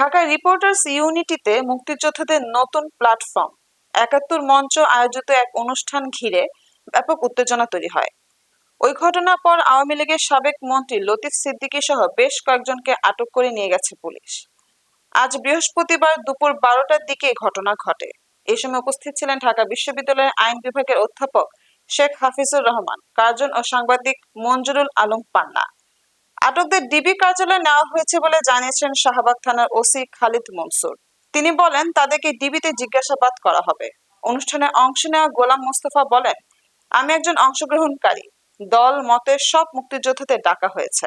ঢাকায় রিপোর্টার্স ইউনিটিতে মুক্তিযোদ্ধাদের নতুন প্ল্যাটফর্ম একাত্তর মঞ্চ আয়োজিত এক অনুষ্ঠান ঘিরে ব্যাপক উত্তেজনা তৈরি হয়। ওই ঘটনার পর আওয়ামী লীগের সাবেক মন্ত্রী লতিফ সিদ্দিকী সহ বেশ কয়েকজনকে আটক করে নিয়ে গেছে পুলিশ। আজ বৃহস্পতিবার দুপুর বারোটার দিকে ঘটনা ঘটে। এই সময় উপস্থিত ছিলেন ঢাকা বিশ্ববিদ্যালয়ের আইন বিভাগের অধ্যাপক শেখ হাফিজুর রহমান, কার্জন ও সাংবাদিক মঞ্জুরুল আলম পান্না। আটকদের ডিবি কার্যালয়ে নেওয়া হয়েছে বলে জানিয়েছেন শাহবাগ থানার ওসি খালিদ মনসুর। তিনি বলেন, তাদেরকে ডিবিতে জিজ্ঞাসাবাদ করা হবে। অনুষ্ঠানে অংশ নেওয়া গোলাম মোস্তফা বলেন, আমি একজন অংশগ্রহণকারী। দল মতের সব মুক্তিযোদ্ধাদের ডাকা হয়েছে।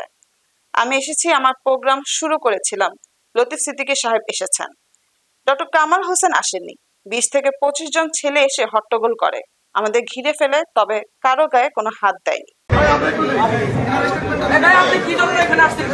আমি এসেছি, আমার প্রোগ্রাম শুরু করেছিলাম। লতিফ সিদ্দিকী সাহেব এসেছেন। ডক্টর কামাল হোসেন আসেননি। বিশ থেকে পঁচিশ জন ছেলে এসে হট্টগোল করে। আমাদের ঘিরে ফেলে, তবে কারও গায়ে কোনো হাত দেয়নি। ভাই আপনি কি জন্য এখানে আসছেন?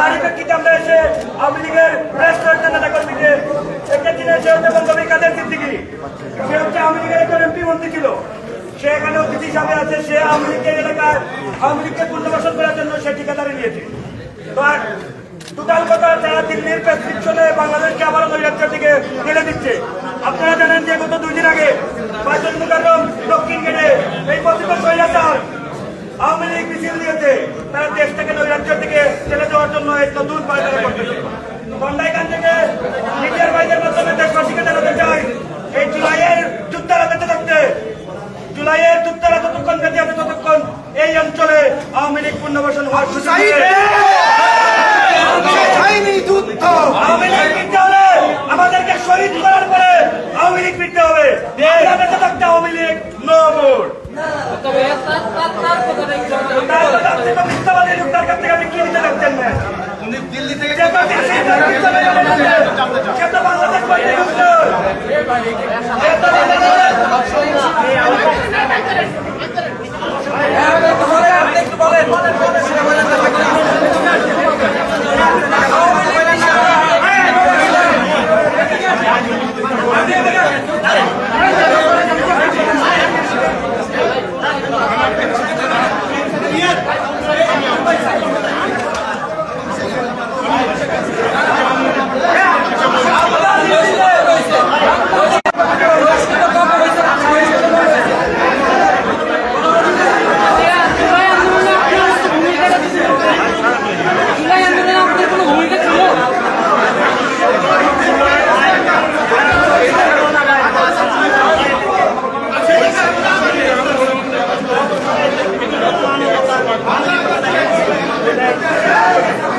তারই প্রেক্ষিতে আমরা এসে আওয়ামী প্রেস করেছেন নেতা কর্মীকে একটা সে হচ্ছে বঙ্গবী কাদের সিদ্দিকি? সে ছিল। সে এখানে অতিথি হিসাবে আছে। সে আওয়ামী এলাকায় আওয়ামী পুনর্বাসন করার জন্য সে ঠিকাদারি নিয়েছে। তো আর কথা যারা দিল্লির প্রেসক্রিপশনে বাংলাদেশকে আবার নৈরাজ্যের দিকে ঠেলে দিচ্ছে। আপনারা জানেন যে গত দুই দিন আগে বাইতুল দক্ষিণ গেটে এই পথিত স্বৈরাচার আওয়ামী লীগ মিছিল দিয়েছে তারা দেশ থেকে নৈরাজ্যের দিকে ঠেলে যাওয়ার জন্য এই নতুন পায়তারা করতেছে। বন্ডাইকান থেকে নিজের বাইদের মাধ্যমে দেশবাসীকে জানাতে চাই এই জুলাইয়ের যুদ্ধের বেঁচে থাকতে জুলাইয়ের যুদ্ধের যতক্ষণ বেঁচে আছে ততক্ষণ এই অঞ্চলে আওয়ামী লীগ পুনর্বাসন হওয়ার সুযোগ আওয়ামী লীগ ফিরতে হলে আমাদেরকে শহীদ করার পরে আওয়ামী লীগ ফিরতে হবে আমরা বেঁচে থাকতে আওয়ামী লীগ নো মোর মিথ্যাবাদী লোকটার কাছ থেকে আপনি কি নিতে রাখছেন না উনি দিল্লি থেকে যে তো দেশে নেতৃত্ব দেবে বলেছে, সে Thank you.